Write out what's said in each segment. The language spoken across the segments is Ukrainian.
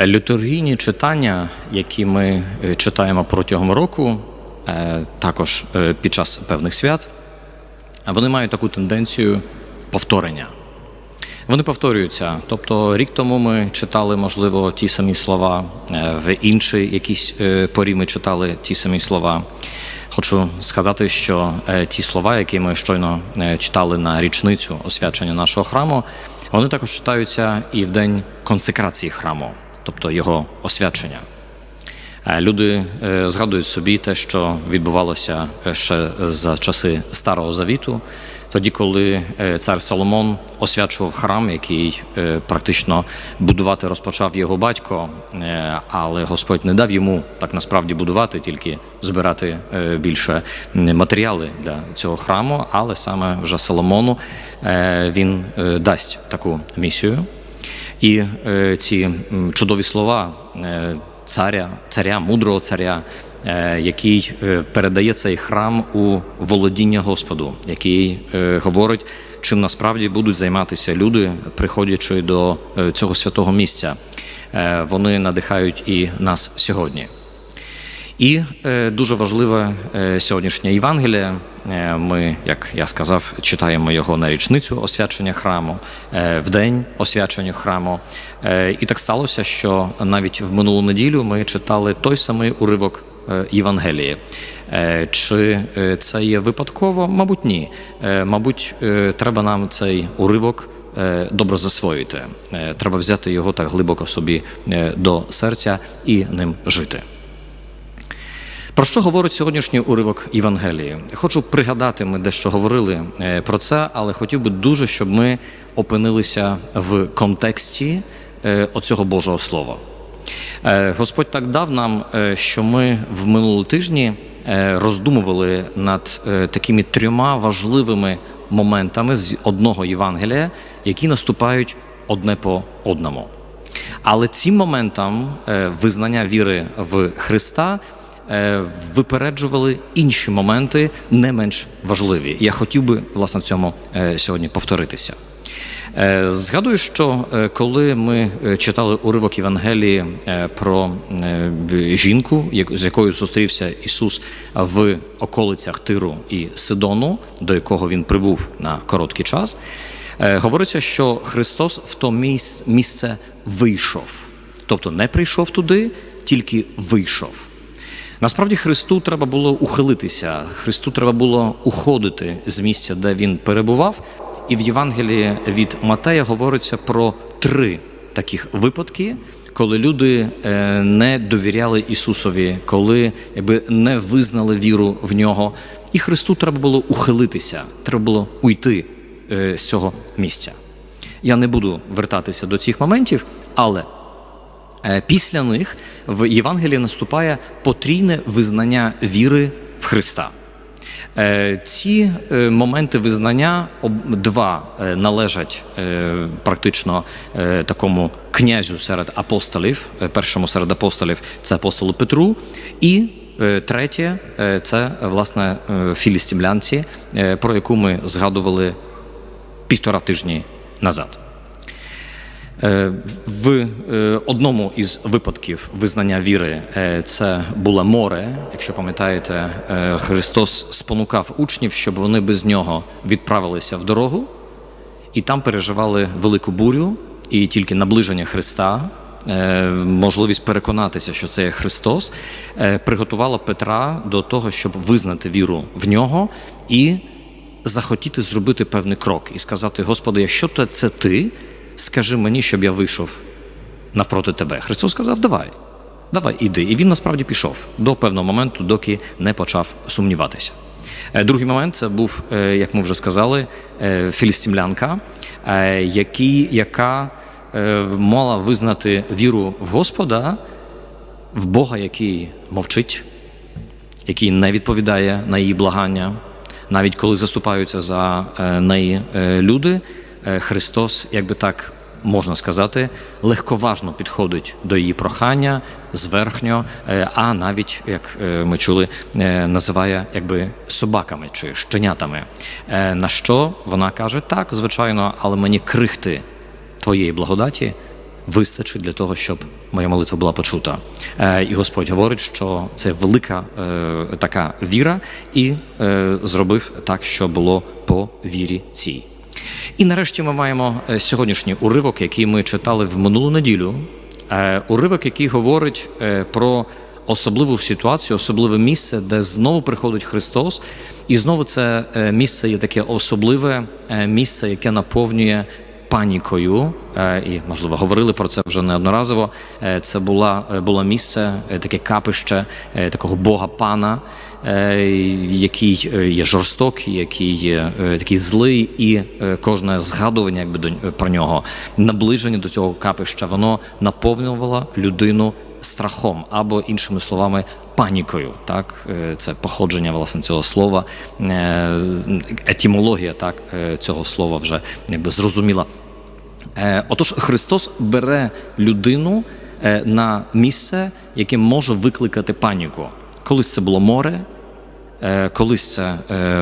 Літургійні читання, які ми е, читаємо протягом року, е, також е, під час певних свят, вони мають таку тенденцію повторення. Вони повторюються. Тобто, рік тому ми читали, можливо, ті самі слова, в іншій якійсь е, порі ми читали ті самі слова. Хочу сказати, що ті слова, які ми щойно читали на річницю освячення нашого храму, вони також читаються і в день консекрації храму, тобто його освячення. Е, Люди е, згадують собі те, що відбувалося е, ще за часи Старого Завіту, тоді, коли цар Соломон освячував храм, який практично будувати розпочав його батько, але Господь не дав йому так насправді будувати, тільки збирати більше матеріали для цього храму. Але саме вже Соломону він дасть таку місію. І е, ці чудові слова е, царя, царя, мудрого царя, е, який передає цей храм у володіння Господу, який говорить, чим насправді будуть займатися люди, приходячи до цього святого місця. Вони надихають і нас сьогодні. І дуже важливе сьогоднішнє Євангеліє. Е, ми, як я сказав, читаємо його на річницю освячення храму, е, в день освячення храму. Е, і так сталося, що навіть в минулу неділю ми читали той самий уривок е, Євангелії. Е, Чи е, це є випадково? Мабуть, ні. Е, Мабуть, е, треба нам цей уривок е, добре засвоїти. Е, Треба взяти його так глибоко собі е, до серця і ним жити. Про що говорить сьогоднішній уривок Євангелії? Хочу пригадати, ми дещо говорили е, про це, але хотів би дуже, щоб ми опинилися в контексті е, оцього Божого Слова. Е, Господь так дав нам, що ми в минулі тижні роздумували над такими трьома важливими моментами з одного Євангелія, які наступають одне по одному. Але цим моментам визнання віри в Христа випереджували інші моменти не менш важливі. Я хотів би власне в цьому е, сьогодні повторитися. Е, Згадую, що е, коли ми е, читали уривок Євангелії е, про е, жінку, з якою зустрівся Ісус в околицях Тиру і Сидону, до якого він прибув на короткий час, е, говориться, що Христос в то місце вийшов, тобто не прийшов туди, тільки вийшов. Насправді Христу треба було ухилитися, Христу треба було уходити з місця, де він перебував. І в Євангелії від Матея говориться про три таких випадки, коли люди е, не довіряли Ісусові, коли якби не визнали віру в нього. І Христу треба було ухилитися, треба було уйти е, з цього місця. Я не буду вертатися до цих моментів, але Після них в Євангелії наступає потрійне визнання віри в Христа. Е, Ці е, моменти визнання два е, належать е, практично е, такому князю серед апостолів, е, першому серед апостолів це апостолу Петру, і е, третє е, це власне е, філістимлянці, е, про яку ми згадували півтора тижні назад. Е, В е, одному із випадків визнання віри е, це було море. Якщо пам'ятаєте, Христос спонукав учнів, щоб вони без нього відправилися в дорогу, і там переживали велику бурю, і тільки наближення Христа, можливість переконатися, що це є Христос, приготувала Петра до того, щоб визнати віру в нього і захотіти зробити певний крок і сказати: Господи, якщо це ти, скажи мені, щоб я вийшов навпроти тебе. Христос сказав: Давай, давай, іди. І він насправді пішов до певного моменту, доки не почав сумніватися. Е, Другий момент це був, е, як ми вже сказали, е, філістимлянка, яка мала визнати віру в Господа, в Бога, який мовчить, який не відповідає на її благання, навіть коли заступаються за неї люди, Христос, як би так можна сказати, легковажно підходить до її прохання зверхньо, е, а навіть, як е, ми чули, е, називає якби собаками чи щенятами. Е, На що вона каже: так, звичайно, але мені крихти твоєї благодаті вистачить для того, щоб моя молитва була почута. Е, І Господь говорить, що це велика е, така віра, і е, зробив так, що було по вірі цій. І нарешті ми маємо е, сьогоднішній уривок, який ми читали в минулу неділю. Е, Уривок, який говорить е, про особливу ситуацію, особливе місце, де знову приходить Христос, і знову це місце є таке особливе місце, яке наповнює панікою, е, і можливо говорили про це вже неодноразово. Е, Це була е, було місце, таке капище такого Бога пана, який є жорстокий, який є такий злий, і кожне згадування, якби до про нього, наближення до цього капища, воно наповнювало людину страхом або іншими словами. Панікою, так Е, це походження власне цього слова, е, етімологія так е, цього слова вже якби зрозуміла. Отож, Христос бере людину на місце, яке може викликати паніку. Колись це було море, колись це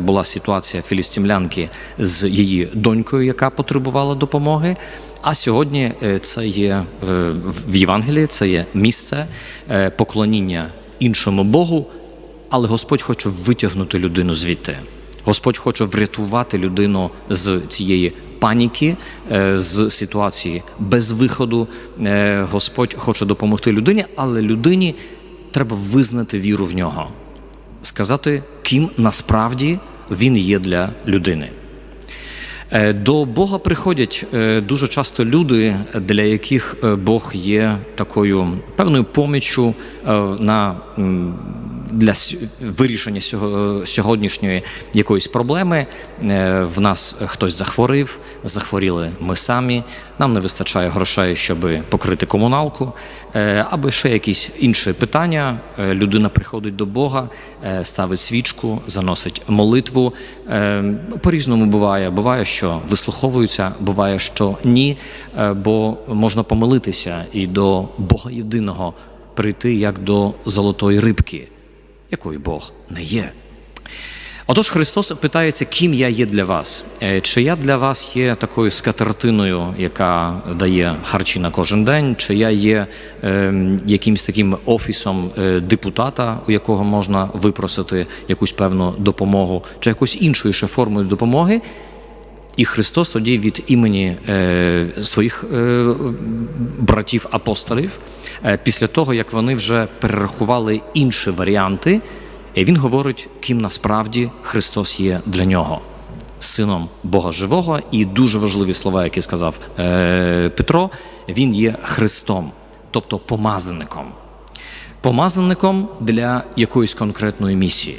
була ситуація філістимлянки з її донькою, яка потребувала допомоги. А сьогодні це є в Євангелії, це є місце поклоніння іншому Богу, але Господь хоче витягнути людину звідти. Господь хоче врятувати людину з цієї паніки, е, з ситуації без виходу. Е, Господь хоче допомогти людині, але людині треба визнати віру в нього, сказати, ким насправді він є для людини. Е, До Бога приходять е, дуже часто люди, для яких е, Бог є такою певною поміччю е, на для вирішення сього- сьогоднішньої якоїсь проблеми. Е, В нас хтось захворів, захворіли ми самі. Нам не вистачає грошей, щоб покрити комуналку, е, або ще якісь інші питання. Е, Людина приходить до Бога, ставить свічку, заносить молитву. Е, По-різному буває. Буває, що вислуховуються, буває, що ні, бо можна помилитися і до Бога єдиного прийти як до золотої рибки, якою Бог не є. Отож, Христос питається, ким я є для вас. Е, Чи я для вас є такою скатертиною, яка дає харчі на кожен день, чи я є е, якимсь таким офісом е, депутата, у якого можна випросити якусь певну допомогу, чи якоюсь іншою ще формою допомоги. І Христос тоді від імені е, своїх е, братів апостолів, е, після того як вони вже перерахували інші варіанти, і він говорить, ким насправді Христос є для нього, сином Бога живого, і дуже важливі слова, які сказав е, Петро, він є Христом, тобто помазаником. Помазаником для якоїсь конкретної місії.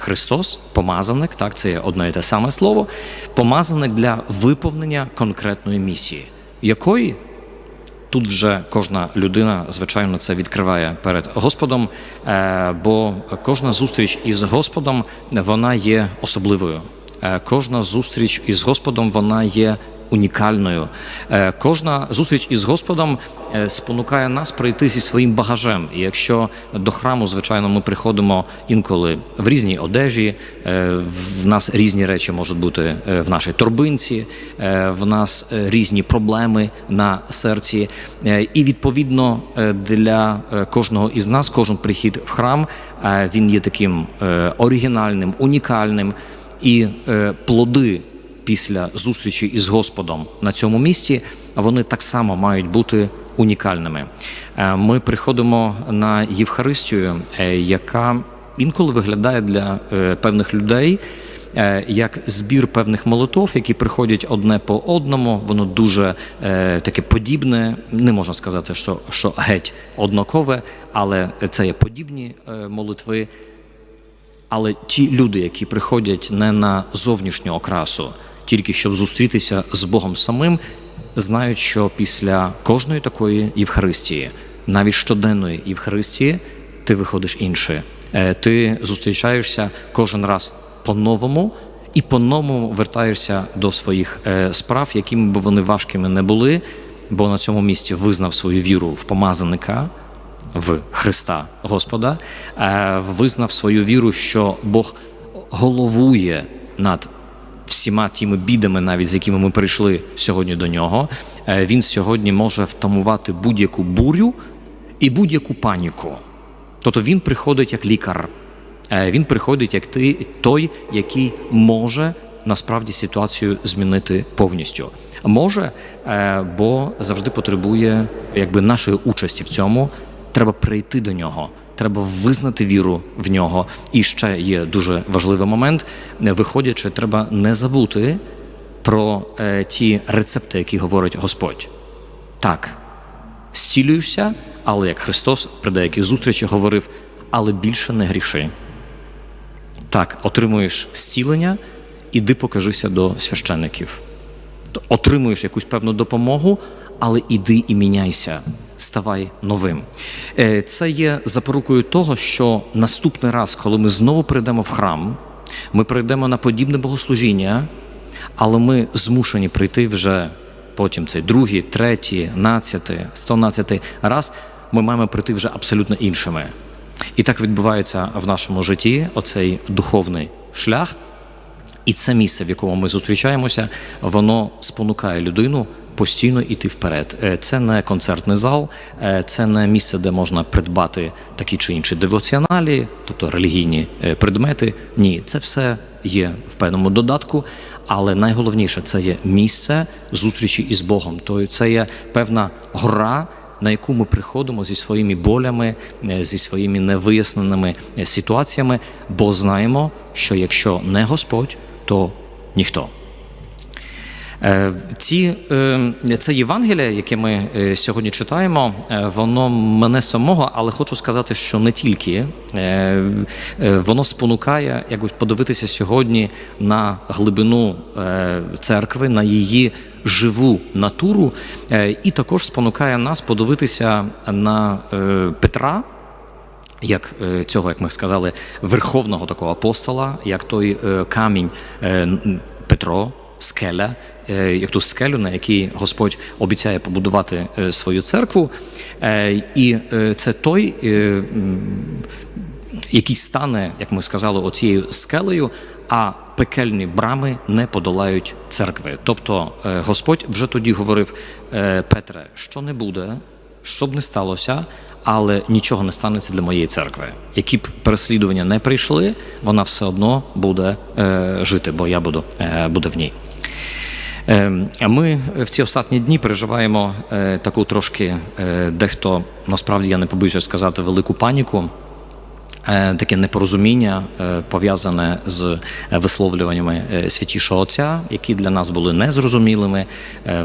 Христос, помазаник, так, це є одне і те саме слово, помазаник для виповнення конкретної місії, якої тут вже кожна людина, звичайно, це відкриває перед Господом, е, бо кожна зустріч із Господом вона є особливою. Е, Кожна зустріч із Господом вона є унікальною. Е, Кожна зустріч із Господом е, спонукає нас прийти зі своїм багажем. І якщо до храму, звичайно, ми приходимо інколи в різній одежі, е, в нас різні речі можуть бути в нашій торбинці, в нас різні проблеми на серці. І відповідно для кожного із нас, кожен прихід в храм, він є таким оригінальним, унікальним. І плоди після зустрічі із Господом на цьому місці, вони так само мають бути унікальними. Е, Ми приходимо на Євхаристію, е, яка інколи виглядає для е, певних людей. Як збір певних молитов, які приходять одне по одному, воно дуже е, таке подібне. Не можна сказати, що, що геть однакове, але це є подібні е, молитви. Але ті люди, які приходять не на зовнішню окрасу, тільки щоб зустрітися з Богом самим, знають, що після кожної такої Євхаристії, навіть щоденної Євхаристії, ти виходиш інше. Ти зустрічаєшся кожен раз по-новому і по-новому вертаєшся до своїх е, справ, якими б вони важкими не були, бо на цьому місці визнав свою віру в помазаника в Христа Господа, е, визнав свою віру, що Бог головує над всіма тими бідами, навіть з якими ми прийшли сьогодні до нього, е, він сьогодні може втамувати будь-яку бурю і будь-яку паніку. Тобто він приходить як лікар, Е, він приходить як той, який може насправді ситуацію змінити повністю. Може, е, бо завжди потребує якби нашої участі в цьому. Треба прийти до нього, треба визнати віру в нього. І ще є дуже важливий момент. Виходячи, треба не забути про е, ті рецепти, які говорить Господь. Так, зцілюєшся, але як Христос при деяких зустрічах говорив, але більше не гріши. Так, отримуєш зцілення, іди покажися до священників. Т- Отримуєш якусь певну допомогу, але іди і міняйся, ставай новим. Е, Це є запорукою того, що наступний раз, коли ми знову прийдемо в храм, ми прийдемо на подібне богослужіння, але ми змушені прийти вже потім цей другий, третій, надцятий, стонадцятий раз. Ми маємо прийти вже абсолютно іншими. І так відбувається в нашому житті оцей духовний шлях. І це місце, в якому ми зустрічаємося, воно спонукає людину постійно йти вперед. Е, Це не концертний зал, е, це не місце, де можна придбати такі чи інші девоціоналі, тобто релігійні е, предмети. Ні, це все є в певному додатку, але найголовніше це є місце зустрічі із Богом. Тобто це є певна гора, на яку ми приходимо зі своїми болями, зі своїми невиясненими ситуаціями, бо знаємо, що якщо не Господь, то ніхто. Е, Ці, е, це Євангеліє, яке ми е, сьогодні читаємо, воно мене самого, але хочу сказати, що не тільки воно спонукає якось подивитися сьогодні на глибину церкви, на її живу натуру, і також спонукає нас подивитися на Петра як цього, як ми сказали, верховного такого апостола, як той камінь Петро, скеля, як ту скелю, на якій Господь обіцяє побудувати е, свою церкву. Е, І е, це той, е, який стане, як ми сказали, оцією скелею, а пекельні брами не подолають церкви. Тобто е, Господь вже тоді говорив: е, Петре, що не буде, що б не сталося, але нічого не станеться для моєї церкви. Які б переслідування не прийшли, вона все одно буде е, жити, бо я буду, е, буду в ній. Е, а Ми в ці останні дні переживаємо е, таку трошки, е, дехто насправді я не побоюся сказати, велику паніку. Е, Таке непорозуміння е, пов'язане з е, висловлюваннями святішого отця, які для нас були незрозумілими.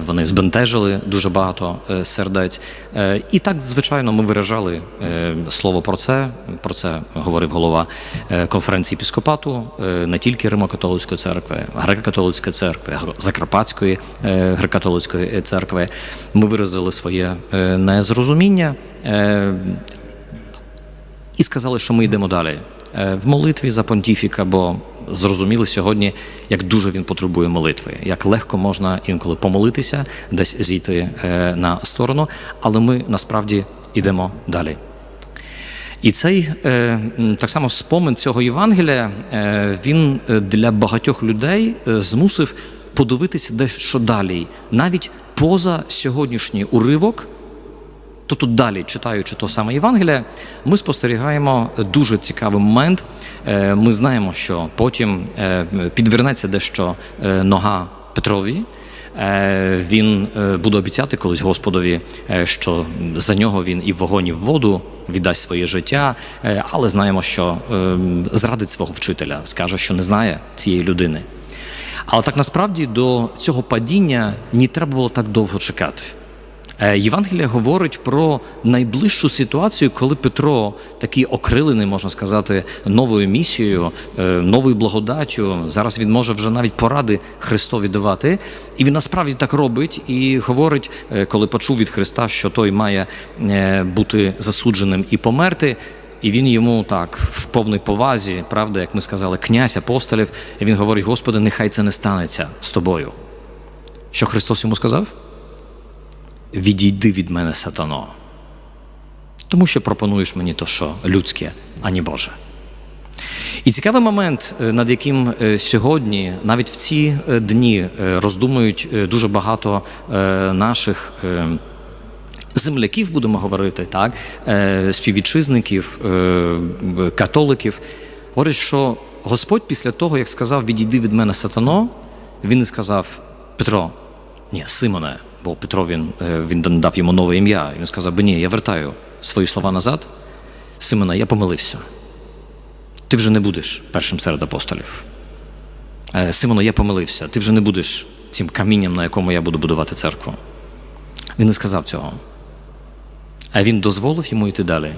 Вони збентежили дуже багато сердець. І так, звичайно, ми виражали слово про це. Про це говорив голова конференції епіскопату е, не тільки Римо-католицької церкви, греко-католицької церкви, Закарпатської греко-католицької церкви. Ми виразили своє незрозуміння. І сказали, що ми йдемо далі Е, в молитві за понтіфіка, бо зрозуміли сьогодні, як дуже він потребує молитви, як легко можна інколи помолитися, десь зійти е, на сторону, але ми насправді йдемо далі. І цей е, так само спомин цього Євангелія він для багатьох людей змусив подивитися дещо далі, навіть поза сьогоднішній уривок. То тут далі, читаючи то саме Євангеліє, ми спостерігаємо дуже цікавий момент. Е, Ми знаємо, що потім е, підвернеться дещо е, нога Петрові. Він буде обіцяти колись Господові, що за нього він і в вогонь, і в воду віддасть своє життя, але знаємо, що зрадить свого вчителя, скаже, що не знає цієї людини. Але так насправді до цього падіння не треба було так довго чекати. Е, Євангелія говорить про найближчу ситуацію, коли Петро, такий окрилений, можна сказати, новою місією, е, новою благодаттю. Зараз він може вже навіть поради Христові давати. І він насправді так робить і говорить, е, коли почув від Христа, що той має бути засудженим і померти. І він йому так в повній повазі, правда, як ми сказали, князь апостолів. І він говорить: Господи, нехай це не станеться з тобою. Що Христос йому сказав? Відійди від мене, сатано. Тому що пропонуєш мені то, що людське, а не Боже. І цікавий момент, е, над яким е, сьогодні, навіть в ці е, дні, роздумують дуже багато наших. Земляків будемо говорити, так співвітчизників, католиків, говорять, що Господь після того, як сказав Відійди від мене сатано, він не сказав Петро, ні, Симоне, бо Петро він, е, він дав йому нове ім'я. Він сказав, би ні, я вертаю свої слова назад. Симоне, я помилився. Ти вже не будеш першим серед апостолів. Е, Симоне, я помилився, ти вже не будеш цим камінням, на якому я буду будувати церкву. Він не сказав цього. А він дозволив йому йти далі.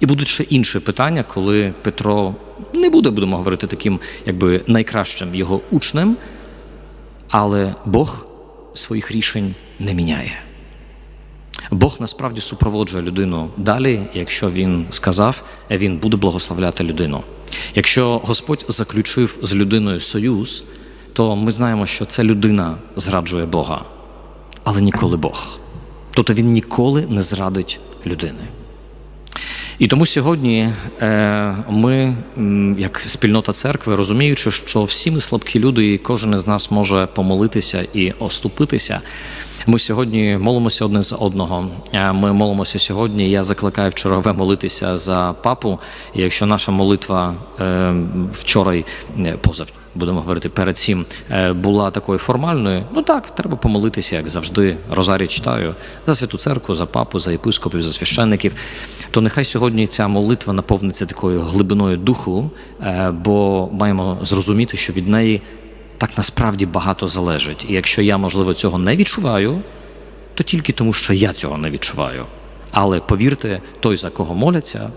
І будуть ще інші питання, коли Петро не буде, будемо говорити, таким якби найкращим його учнем, але Бог своїх рішень не міняє. Бог насправді супроводжує людину далі, якщо він сказав, він буде благословляти людину. Якщо Господь заключив з людиною союз, то ми знаємо, що ця людина зраджує Бога, але ніколи Бог. Тобто він ніколи не зрадить людини. І тому сьогодні е, ми, як спільнота церкви, розуміючи, що всі ми слабкі люди, і кожен із нас може помолитися і оступитися. Ми сьогодні молимося одне за одного. Е, Ми молимося сьогодні. Я закликаю в чергове молитися за папу. І якщо наша молитва е, вчора, е, позав, будемо говорити перед цим, була такою формальною, ну так, треба помолитися, як завжди. Розарій читаю за святу церкву, за папу, за єпископів, за священників. То нехай сьогодні ця молитва наповниться такою глибиною духу, бо маємо зрозуміти, що від неї так насправді багато залежить. І якщо я, можливо, цього не відчуваю, то тільки тому, що я цього не відчуваю. Але повірте, той, за кого моляться,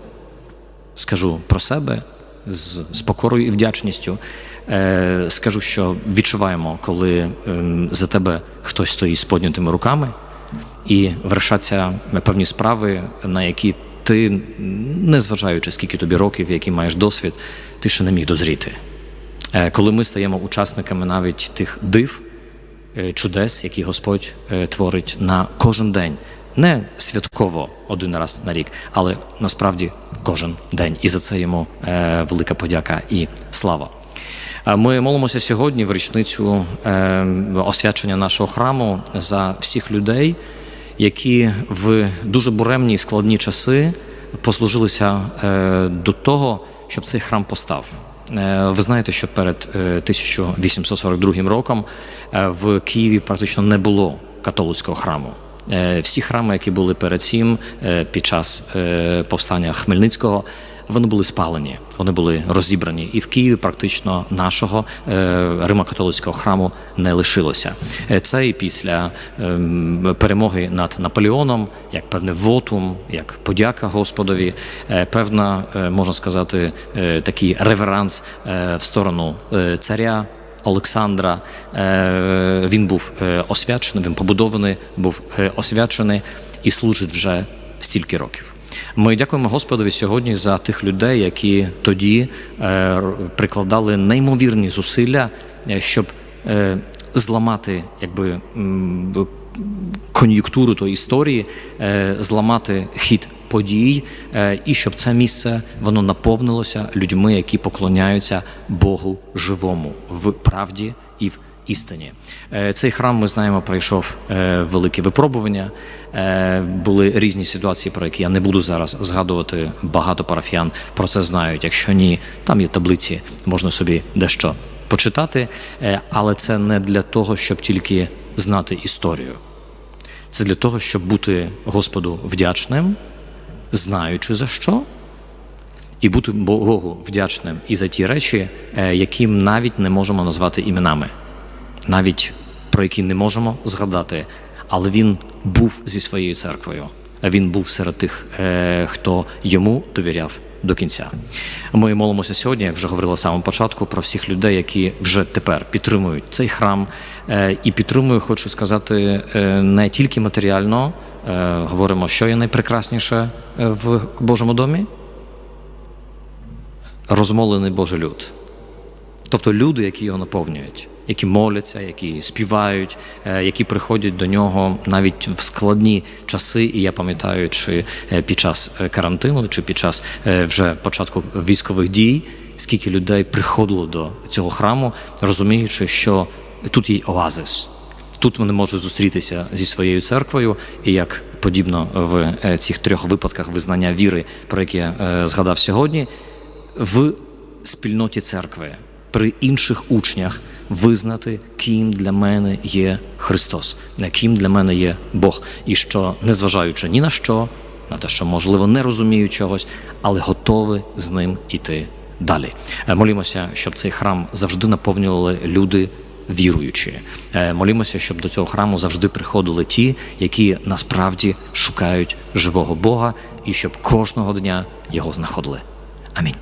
скажу про себе з, з покорою і вдячністю. Е, скажу, що відчуваємо, коли ем, за тебе хтось стоїть з поднятими руками і вершаться певні справи, на які ти, незважаючи скільки тобі років, який маєш досвід, ти ще не міг дозріти. Е, Коли ми стаємо учасниками навіть тих див, е, чудес, які Господь е, творить на кожен день, не святково один раз на рік, але насправді кожен день. І за це йому велика подяка і слава. Ми молимося сьогодні в річницю освячення нашого храму за всіх людей, які в дуже буремні і складні часи послужилися до того, щоб цей храм постав. Е, Ви знаєте, що перед е, 1842 роком е, в Києві практично не було католицького храму. Е, Всі храми, які були перед цим е, під час е, повстання Хмельницького, вони були спалені, вони були розібрані. І в Києві практично нашого е, Римо-католицького храму не лишилося. Е, Це і після ем, перемоги над Наполеоном, як певне вотум, як подяка Господові, е, певна, можна сказати, такий реверанс в сторону царя. Олександра він був освячений, він побудований, був освячений і служить вже стільки років. Ми дякуємо Господові сьогодні за тих людей, які тоді е, прикладали неймовірні зусилля, е, щоб е, зламати якби кон'юнктуру тої історії, зламати хід подій, і щоб це місце воно наповнилося людьми, які поклоняються Богу живому в правді і в істині. Е, Цей храм, ми знаємо, пройшов е, велике випробування. Е, Були різні ситуації, про які я не буду зараз згадувати. Багато парафіян про це знають. Якщо ні, там є таблиці, можна собі дещо почитати. Але це не для того, щоб тільки знати історію. Це для того, щоб бути Господу вдячним, знаючи за що, і бути Богу вдячним і за ті речі, які навіть не можемо назвати іменами, навіть про які не можемо згадати. Але він був зі своєю церквою. Він був серед тих, е, хто йому довіряв до кінця. Ми молимося сьогодні, як вже говорила в самому початку, про всіх людей, які вже тепер підтримують цей храм. Е, І підтримую, хочу сказати, е, не тільки матеріально. Говоримо, що є найпрекрасніше в Божому домі розмолений Божий люд. Тобто люди, які його наповнюють, які моляться, які співають, е, які приходять до нього навіть в складні часи. І я пам'ятаю, чи е, під час е, карантину, чи під час вже початку військових дій, скільки людей приходило до цього храму, розуміючи, що тут є оазис. Тут вони можуть зустрітися зі своєю церквою, і як подібно в цих трьох випадках визнання віри, про які я згадав сьогодні, в спільноті церкви при інших учнях визнати, ким для мене є Христос, ким для мене є Бог, і що, незважаючи ні на що, на те, що можливо не розуміють чогось, але готові з ним іти далі. Е, Молімося, щоб цей храм завжди наповнювали люди віруючі. Е, Молімося, щоб до цього храму завжди приходили ті, які насправді шукають живого Бога, і щоб кожного дня його знаходили. Амінь.